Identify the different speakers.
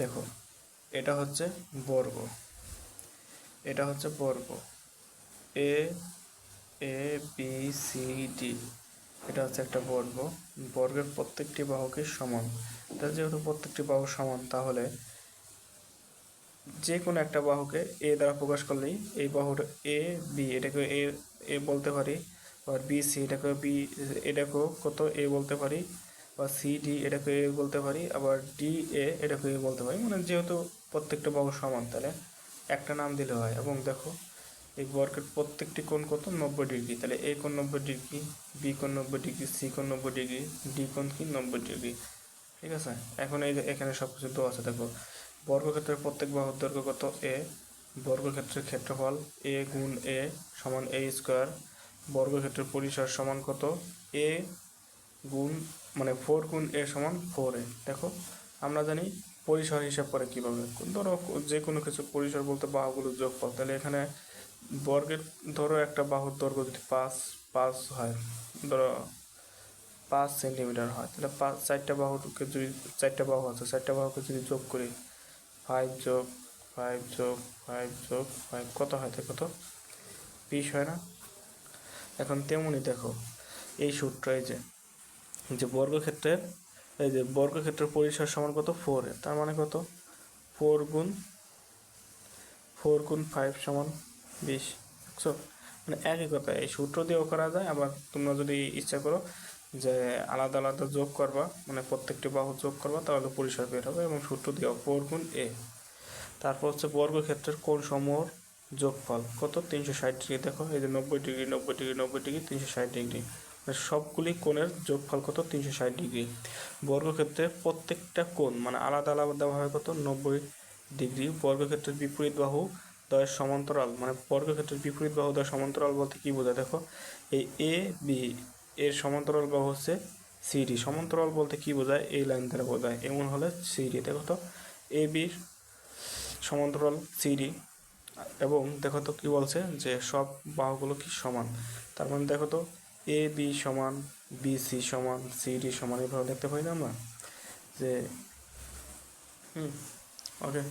Speaker 1: দেখো, এটা হচ্ছে বর্গ। এটা হচ্ছে বর্গ। A A B C D এটা হচ্ছে একটা বর্গ। বর্গের প্রত্যেকটি বাহুকে সমান। এটা যেহেতু প্রত্যেকটি বাহু সমান, তাহলে যে কোনো একটা বাহুকে এ দ্বারা প্রকাশ করলেই এই বাহুটা এ বি এটাকে এ এ বলতে পারি, আর বি সি এটাকে বি এটাকেও কত এ বলতে পারি? বা সি ডি এটাকে বলতে পারি, আবার ডি এ এটাকে বলতে পারি। মানে যেহেতু প্রত্যেকটা বাহু সমান, তাহলে একটা নাম দিলে হয়। এবং দেখো, এই বর্গের প্রত্যেকটি কোণ কত? নব্বই ডিগ্রি। তাহলে এ কোণ নব্বই ডিগ্রি বি কোণ নব্বই ডিগ্রি সি কোণ নব্বই ডিগ্রি ডি কোণ কি? নব্বই ডিগ্রি। ঠিক আছে? এখন এই এখানে সব কিছু দেওয়া আছে, দেখো। বর্গক্ষেত্রের প্রত্যেক বাহুর দৈর্ঘ্য কত? এ বর্গক্ষেত্রের ক্ষেত্রফল এ গুণ এ সমান এ স্কোয়ার বর্গক্ষেত্রের পরিসর সমান কত? এ গুণ মানে ফোর গুণ এ সমান ফোর এ দেখো, আমরা জানি পরিসর হিসাব করে কীভাবে। ধরো, যে কোনো কিছু পরিসর বলতে বাহুগুলোর যোগফল তাহলে এখানে বর্গের, ধরো একটা বাহুর দৈর্ঘ্য যদি পাঁচ পাঁচ হয়, ধরো পাঁচ সেন্টিমিটার হয়, তাহলে পাঁচ, চারটা বাহুকে যদি, চারটা বাহু আছে, চারটা বাহুকে যদি যোগ করি ফাইভ যোগ ফাইভ যোগ ফাইভ যোগ ফাইভ কত হয় দেখো তো বিশ হয় না? এখন তেমনই দেখো, এই সূত্র এই যে যে বর্গক্ষেত্রের, এই যে বর্গক্ষেত্রের পরিসর সমান কত? ফোর তার মানে কত? ফোর গুণ ফোর গুণ ফাইভ সমান বিশ। বুঝছ? মানে একই কথা, এই সূত্র দিয়েও করা যায়, আবার তোমরা যদি ইচ্ছা করো যে আলাদা আলাদা যোগ করবা মানে প্রত্যেকটি বাহু যোগ করবা, তাহলে পরিসর বের হবে এবং সূত্র দিয়েও ফোর গুণ এ তারপর হচ্ছে বর্গক্ষেত্রের কোণ সমূহর যোগফল কত? তিনশো ষাট ডিগ্রি। দেখো, এই যে নব্বই ডিগ্রি নব্বই ডিগ্রি নব্বই ডিগ্রি, তিনশো ষাট ডিগ্রি। সবগুলি কোণের যোগফল কত? তিনশো ষাট ডিগ্রি। বর্গক্ষেত্রে প্রত্যেকটা কোণ মানে আলাদা আলাদাভাবে কত? নব্বই ডিগ্রি। বর্গক্ষেত্রের বিপরীত বাহু দয়ের সমান্তরাল। মানে বর্গক্ষেত্রের বিপরীত বাহু দয়ের সমান্তরাল বলতে কী বোঝায়? দেখো, এই এ বি এর সমান্তরাল বাহু হচ্ছে সিডি সমান্তরাল বলতে কী বোঝায়? এই লাইন দ্বারা বোঝায়। এমন হলে সিডি দেখো তো এ বির সমান্তরাল সিডি এবং দেখো তো কী বলছে? যে সব বাহুগুলো কি সমান? তার মানে দেখো তো এ বি সমান বি সি সমান সিডি সমান এভাবে দেখতে পারি না আমরা? যে, হুম ওকে